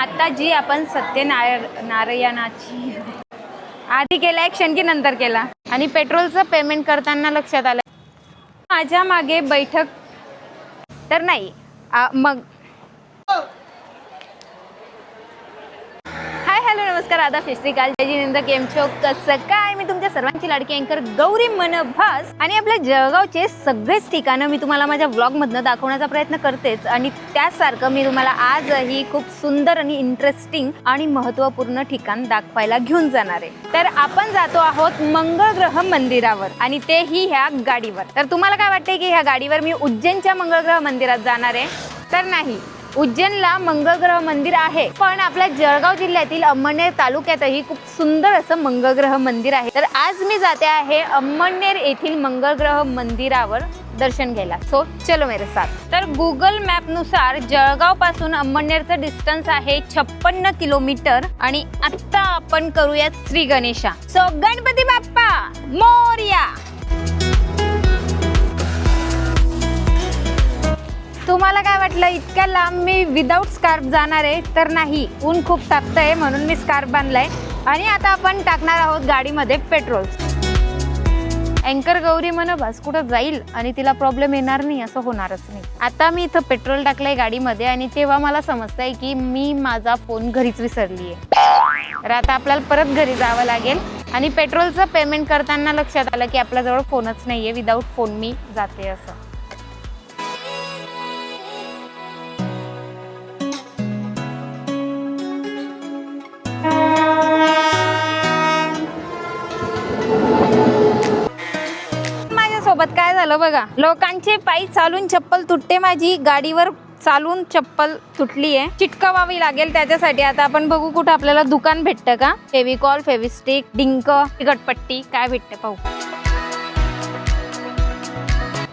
आता जी आपण सत्यनारायण नारायणाची आधी केला क्षण की नंतर केला. आणि पेट्रोलचं पेमेंट करताना लक्षात आलं. माझ्या मागे बैठक तर नाही मग. हाय हॅलो नमस्कार. आदा श्रीकाल जय नंतर केम कसं काय? मी तुम सर्वांची लाडकी अँकर गौरी मनभास आणि आपल्या जळगावचे सगळेच ठिकाणं मी तुम्हाला माझ्या व्लॉगमधनं दाखवण्याचा प्रयत्न करतेच. आणि त्यासारखं मी तुम्हाला आजही खूप सुंदर आणि इंटरेस्टिंग आणि महत्त्वपूर्ण ठिकाण दाखवायला घेऊन जाणार आहे. तर आपण जातो आहोत मंगळ ग्रह मंदिरावर आणि तेही ह्या गाडीवर. तर तुम्हाला काय वाटते की ह्या गाडीवर मी उज्जैनच्या मंगळ ग्रह मंदिरात जाणार आहे? तर नाही. उज्जैनला मंगळग्रह मंदिर आहे. पण आपल्या जळगाव जिल्ह्यातील अंमळनेर तालुक्यातही खूप सुंदर असं मंगळग्रह मंदिर आहे. तर आज मी जाते आहे अंमळनेर येथील मंगळग्रह मंदिरावर दर्शन घ्यायला. सो चलो मेरे साथ. तर गुगल मॅपनुसार जळगावपासून अंमळनेरचं डिस्टन्स आहे छप्पन्न किलोमीटर आणि आता आपण करूयात श्री गणेशा. सो गणपती बाप्पा मोर्या. तुम्हाला काय वाटलं? इतक्या लांब मी विदाऊट स्कार्फ जाणार आहे तर नाही. ऊन खूप तापतंय म्हणून मी स्कार्फ बांधलाय. आणि आता आपण टाकणार आहोत गाडीमध्ये पेट्रोल अँकर गौरी म्हण बस कुठं जाईल आणि तिला प्रॉब्लेम येणार नाही असं होणारच नाही. आता मी इथं पेट्रोल टाकलंय गाडीमध्ये आणि तेव्हा मला समजतंय की मी माझा फोन घरीच विसरली आहे. तर आता आपल्याला परत घरी जावं लागेल आणि पेट्रोलचं पेमेंट करताना लक्षात आलं की आपल्याजवळ फोनच नाहीये. विदाऊट फोन मी जाते असं. झालं बघा. लोकांचे पायी चालून चप्पल तुटते माझी. गाडीवर चालून चप्पल तुटली आहे चिटकवावी लागेल त्याच्यासाठी. आता आपण बघू कुठं आपल्याला दुकान भेटतं का? फेविकॉल फेविस्टिक डिंक तिकटपट्टी काय भेटते पाहू.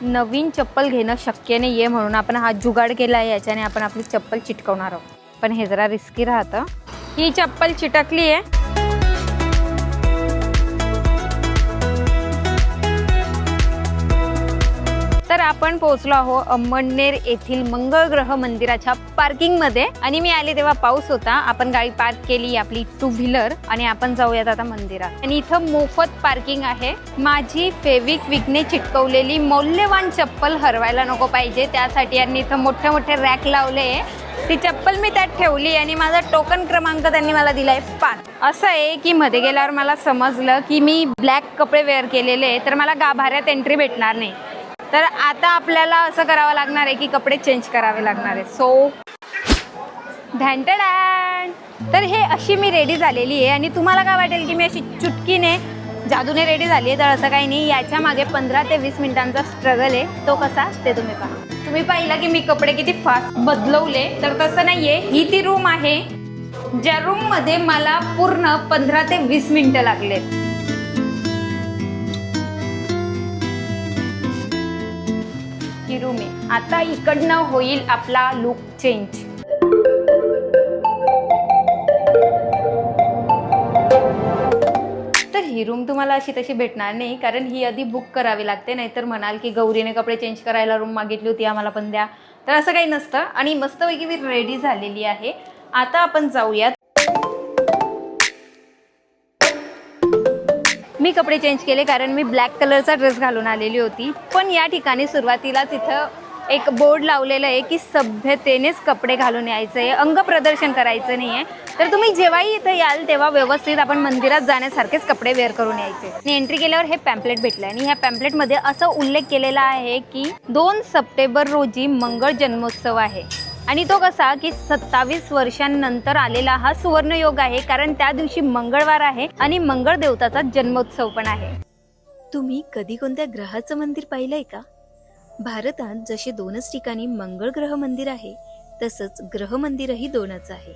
नवीन चप्पल घेणं शक्य नाहीये म्हणून आपण हा जुगाड केला आहे याच्याने आपण आपली चप्पल चिटकवणार आहोत. पण हे जरा रिस्की राहतं. ही चप्पल चिटकली आहे तर आपण पोहोचलो आहो अंमळनेर येथील मंगळग्रह मंदिराच्या पार्किंगमध्ये. आणि मी आले तेव्हा पाऊस होता. आपण गाडी पार्क केली आपली टू व्हीलर आणि आपण जाऊयात आता मंदिरात. आणि इथं मोफत पार्किंग आहे. माझी फेविक विकने चिटकवलेली मौल्यवान चप्पल हरवायला नको पाहिजे. त्यासाठी यांनी इथं मोठे मोठे रॅक लावले. ती चप्पल मी त्यात ठेवली आणि माझा टोकन क्रमांक त्यांनी मला दिलाय पाच. असं आहे की मध्ये गेल्यावर मला समजलं की मी ब्लॅक कपडे वेअर केलेले आहे तर मला गाभाऱ्यात एंट्री भेटणार नाही. तर आता आपल्याला असं करावं लागणार आहे की कपडे चेंज करावे लागणार आहे सो धॅन्टडॅन तर हे अशी मी रेडी झालेली आहे आणि तुम्हाला काय वाटेल की मी अशी चुटकीने जादूने रेडी झाली आहे? तर असं काही नाही. याच्या मागे पंधरा ते वीस मिनिटांचा स्ट्रगल आहे. तो कसा? ते तुम्ही पहा. तुम्ही पाहिलं की मी कपडे किती फास्ट बदलवले? तर तसं नाहीये. ही ती रूम आहे ज्या रूममध्ये मला पूर्ण पंधरा ते वीस मिनिटं लागले ही रूम आहे आता इकडनं होईल आपला लुक चेंज तर ही रूम तुम्हाला अशी तशी भेटणार नाही कारण ही आधी बुक करावी लागते नाहीतर म्हणाल की गौरीने कपडे चेंज करायला रूम मागितली होती आम्हाला पण द्या. तर असं काही नसतं. आणि मस्तपैकी मी रेडी झालेली आहे. आता आपण जाऊयात मी कपडे चेंज केले कारण मी ब्लॅक कलरचा ड्रेस घालून आलेली होती. पण या ठिकाणी सुरुवातीलाच इथं एक बोर्ड लावलेलं आहे की सभ्यतेनेच कपडे घालून यायचं आहे अंग प्रदर्शन करायचं नाही आहे तर तुम्ही जेव्हाही इथं याल तेव्हा व्यवस्थित आपण मंदिरात जाण्यासारखेच कपडे वेअर करून यायचे. आणि एंट्री केल्यावर हे पॅम्पलेट भेटलं. आणि ह्या पॅम्पलेटमध्ये असं उल्लेख केलेला आहे की दोन सप्टेंबर रोजी मंगळ जन्मोत्सव आहे. आणि तो कसा की सत्तावीस वर्षांनंतर आलेला हा सुवर्णयोग आहे कारण त्या दिवशी मंगळवार आहे आणि मंगळ देवताचा जन्मोत्सव पण आहे. तुम्ही कधी कोणत्या ग्रहाचं मंदिर पाहिलंय का? भारतात जसे दोनच ठिकाणी मंगळ ग्रह मंदिर आहे तसंच ग्रह मंदिरही दोनच आहे.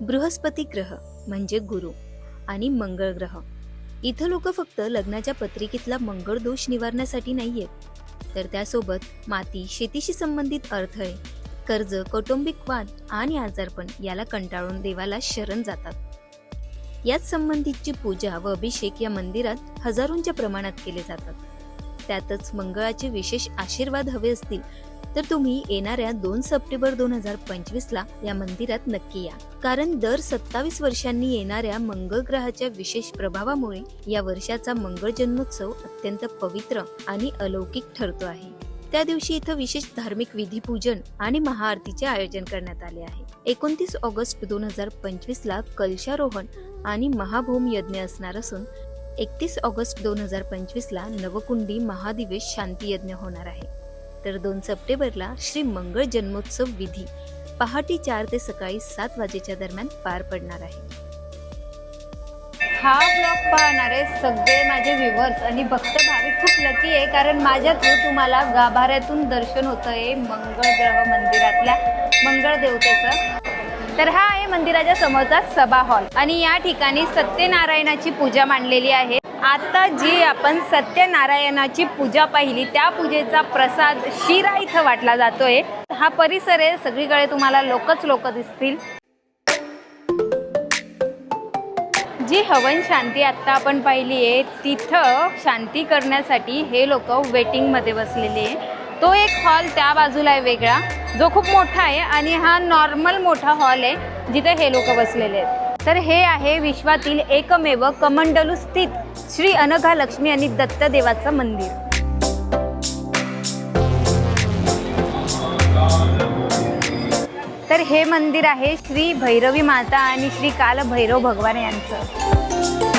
बृहस्पती ग्रह म्हणजे गुरु आणि मंगळ ग्रह. इथं लोक फक्त लग्नाच्या पत्रिकेतला मंगळ दोष निवारण्यासाठी नाहीयेत. तर त्यासोबत माती शेतीशी संबंधित अडथळे कर्ज कौटुंबिक वाद आणि आजारपण याला कंटाळून देवाला शरण जातात. याच संबंधितची पूजा व अभिषेक या मंदिरात हजारोंच्या प्रमाणात केले जातात. त्यातच मंगळाचे विशेष आशीर्वाद हवे असतील तर तुम्ही येणाऱ्या दोन सप्टेंबर दोन हजार पंचवीस ला या मंदिरात नक्की या. कारण दर सत्तावीस वर्षांनी येणाऱ्या मंगळ ग्रहाच्या विशेष प्रभावामुळे या वर्षाचा मंगळ जन्मोत्सव अत्यंत पवित्र आणि अलौकिक ठरतो आहे. त्या दिवशी इथं विशेष धार्मिक विधीपूजन आणि महाआरतीचे आयोजन करण्यात आले आहे. एकोणतीस ऑगस्ट दोन हजार पंचवीस ला कलशारोहण आणि महाभूम यज्ञ असणार असून एकतीस ऑगस्ट दोन हजार पंचवीस ला नवकुंडी महादिवेश शांती यज्ञ होणार आहे. तर दोन सप्टेंबरला श्री मंगळ जन्मोत्सव विधी पहाटे चार ते सकाळी सात वाजेच्या दरम्यान पार पडणार आहे. हा ब्लॉग पाहणारे सगळे माझे व्ह्युअर्स आणि भक्त भाविक खूप लकी आहे कारण माझ्या थ्रू तुम्हाला गाभाऱ्यातून दर्शन होतं आहे मंगळ ग्रह मंदिरातल्या मंगळ देवतेचं तर हा आहे मंदिराच्या समोरचा सभा हॉल आणि या ठिकाणी सत्यनारायणाची पूजा मांडलेली आहे. आता जी आपण सत्यनारायणाची पूजा पाहिली त्या पूजेचा प्रसाद शिरा इथं वाटला जातोय. हा परिसर आहे सगळीकडे तुम्हाला लोकच लोक दिसतील. जी हवन शांती आत्ता आपण पाहिली आहे तिथं शांती करण्यासाठी हे लोक वेटिंगमध्ये बसलेले आहे. तो एक हॉल त्या बाजूला आहे वेगळा जो खूप मोठा आहे आणि हा नॉर्मल मोठा हॉल आहे जिथे हे लोक बसलेले आहेत. तर हे आहे विश्वातील एकमेव कमंडलू स्थित श्री अनघा लक्ष्मी आणि दत्तदेवाचं मंदिर. हे मंदिर आहे श्री भैरवी माता आणि श्री काल भैरव भगवान यांचं.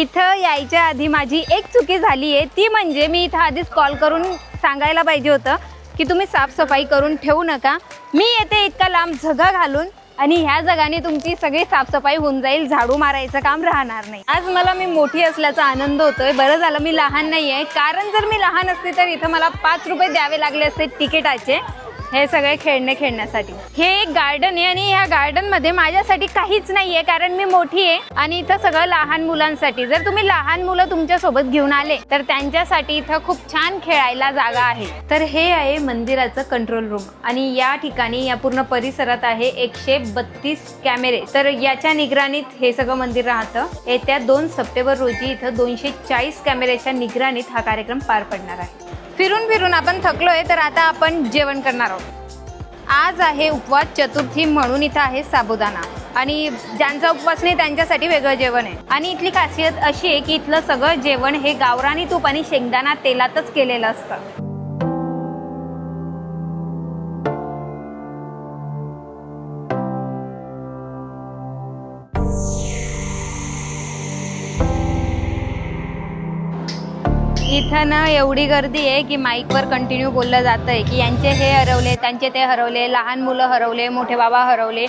इथं यायच्या आधी माझी एक चुकी झाली आहे ती म्हणजे मी इथं आधीच कॉल करून सांगायला पाहिजे होतं की तुम्ही साफसफाई करून ठेवू नका. मी येते इतका लांब झगा घालून आणि ह्या जगाने तुमची सगळी साफसफाई होऊन जाईल. झाडू मारायचं काम राहणार नाही. आज मला मी मोठी असल्याचा आनंद होतोय. बरं झालं मी लहान नाही आहे कारण जर मी लहान असते तर इथं मला पाच रुपये द्यावे लागले असते तिकिटाचे. हे सगळे खेळणे खेळण्यासाठी. हे एक गार्डन आहे आणि ह्या गार्डनमध्ये माझ्यासाठी काहीच नाहीये कारण मी मोठी आहे आणि इथं सगळं लहान मुलांसाठी. जर तुम्ही लहान मुलं तुमच्यासोबत घेऊन आले तर त्यांच्यासाठी इथं खूप छान खेळायला जागा आहे. तर हे आहे मंदिराचं कंट्रोल रूम आणि या ठिकाणी या पूर्ण परिसरात आहे एकशे बत्तीस कॅमेरे तर याच्या निगराणीत हे सगळं मंदिर राहतं. येत्या दोन सप्टेंबर रोजी इथं दोनशे चाळीस कॅमेऱ्याच्या निगराणीत हा कार्यक्रम पार पडणार आहे. फिरून फिरून आपण थकलोय तर आता आपण जेवण करणार आहोत. आज आहे उपवास चतुर्थी म्हणून इथं आहे साबुदाणा. आणि ज्यांचा उपवास नाही त्यांच्यासाठी वेगळं जेवण आहे. आणि इथली खासियत अशी आहे की इथलं सगळं जेवण हे गावरानी तूप आणि शेंगदाणा तेलातच केलेलं असतं. इथं ना एवढी गर्दी आहे की माईकवर कंटिन्यू बोललं जातं आहे की यांचे हे हरवले त्यांचे ते हरवले लहान मुलं हरवले मोठे बाबा हरवले.